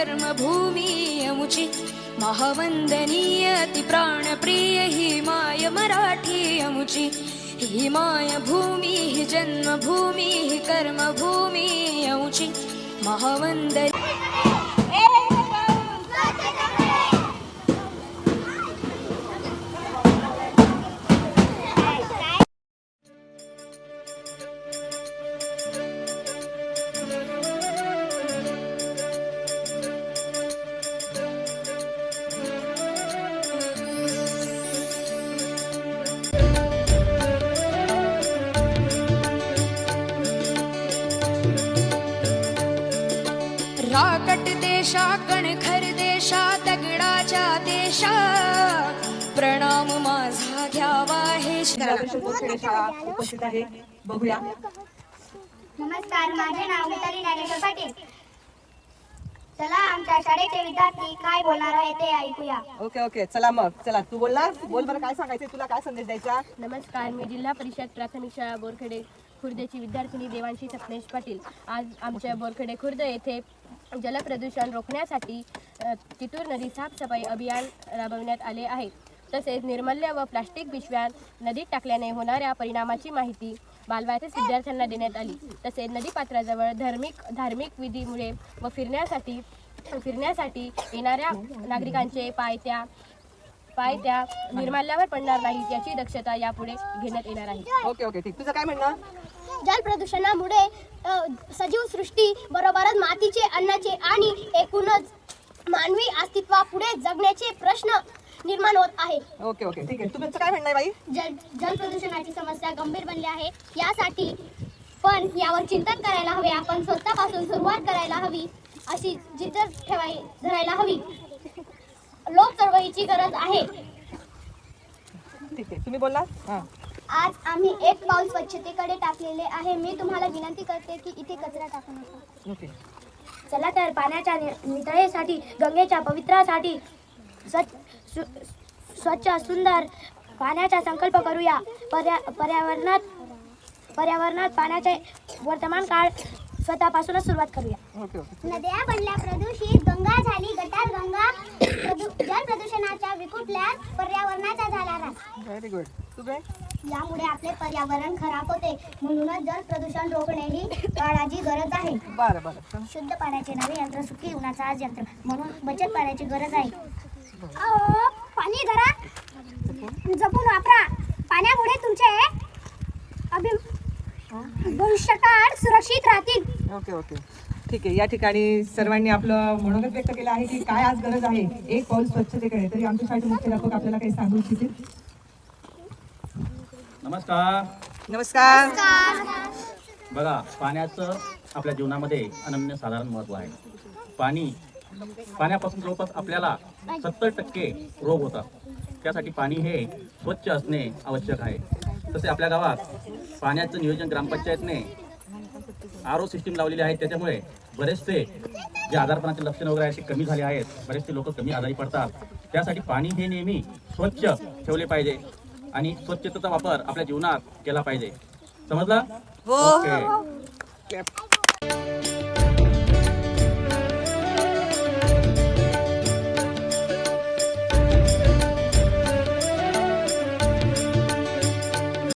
कर्मभूमीयमुचि महावंदनीय अति प्राणप्रिय ही माय मराठी अमुची ही माय भूमी ही जन्मभूमी ही महावंदनी राकट देशा कणखर देशा दगडाच्या देशा. प्रणाम माझा घ्यावा हे शाळा उपस्थित आहे. बघूया. नमस्कार माझे नाव मिताली ज्ञानेश्वर पाटील. चला आमच्या शाळेचे विद्यार्थी काय बोलणार आहे ते ऐकूया. Okay okay. चला मग. चला तू बोलणार? बोल बरं काय सांगायचं तुला? काय संदेश द्यायचा? नमस्कार मी जिल्हा परिषद प्राथमिक शाळा बोरखेडे खुर्देची विद्यार्थिनी देवांशी सपनेश पाटील. आज आमच्या बोरखेडे खुर्द येथे जलप्रदूषण रोखण्यासाठी चितूर नदी साफसफाई अभियान राबविण्यात आले आहे. तसेच निर्मल्य व प्लास्टिक पिशव्या नदीत टाकल्याने होणाऱ्या परिणामाची माहिती बालवायचेच विद्यार्थ्यांना देण्यात आली. तसेच नदीपात्राजवळ धार्मिक धार्मिक विधीमुळे व फिरण्यासाठी फिरण्यासाठी येणाऱ्या नागरिकांचे पायत्या पायत्या निर्माल्यावर पडणार नाहीत याची दक्षता यापुढे घेण्यात येणार आहे. ओके ओके ठीक. तुझं काय म्हणणं? जल प्रदूषणामुळे सजीव सृष्टी बरोबरच मातीचे अन्नाचे आणि एकूणच मानवी अस्तित्वापुढे जगण्याचे प्रश्न निर्माण होत आहे. Okay okay. ठीक आहे. तुमचं काय म्हणणं आहे बाई? जल जल प्रदूषणाची समस्या गंभीर बनली आहे. यासाठी पण यावर चिंतन करायला हवे. आपण स्वतःपासून सुरुवात करायला हवी अशी जिद्द ठेवाय धरायला हवी. लोक चळवळीची गरज आहे. ठीक आहे. तुम्ही बोलला हां. आज आम्ही एक पाऊल स्वच्छतेकडे टाकलेले आहे. मी तुम्हाला विनंती करते की इथे कचरा टाकू नका. चला तर पाण्याच्या नितळेसाठी गंगेच्या पवित्रासाठी स्वच्छ स्वच्छ सुंदर पाण्याचा संकल्प करूया. पर्या पर्यावरणात पर्यावरणात पाण्याचे वर्तमान काळ स्वतःपासूनच सुरुवात करूया. नद्या बनल्या प्रदूषित गंगा झाली गटार गंगा विकुटल्यात पर्यावरणाचा झाला ऱ्हास व्हेरी गुड तुम्ही यामुळे आपले पर्यावरण खराब होते. म्हणूनच जल प्रदूषण रोखणे ही काळाची गरज आहे. बरं बरं. शुद्ध पाण्याचे नवे यंत्र सुखी उन्हाचा आज यंत्र. म्हणून बचत पाण्याची गरज आहे. अहो, पाणी जरा जपून वापरा. पाण्यामुळे तुमचे अभि भविष्यकाळ सुरक्षित राहतील. ओके ओके ठीक आहे. या ठिकाणी सर्वांनी आपलं मनोगत व्यक्त केलं आहे की काय आज गरज आहे? एक पाऊल स्वच्छतेकडे. तरी आमच्या शाळेचे मुख्याध्यापक आपल्याला काही सांगू इच्छितील? नमस्कार. नमस्कार. बघा पाण्याचं आपल्या जीवनामध्ये अनन्यसाधारण महत्त्व आहे. पाणी पाण्यापासून जवळपास आपल्याला सत्तर टक्के रोग होतात. त्यासाठी पाणी हे स्वच्छ असणे आवश्यक आहे. तसे आपल्या गावात पाण्याचं नियोजन ग्रामपंचायतने आर ओ सिस्टीम लावलेली आहे. त्याच्यामुळे बरेचसे जे आजारपणाचे लक्षण वगैरे आहेत ते कमी झाले आहेत. बरेचसे लोक कमी आजारी पडतात. त्यासाठी पाणी हे नेहमी स्वच्छ ठेवले पाहिजे आणि स्वच्छतेचा वापर आपल्या जीवनात केला पाहिजे. समजला? ओके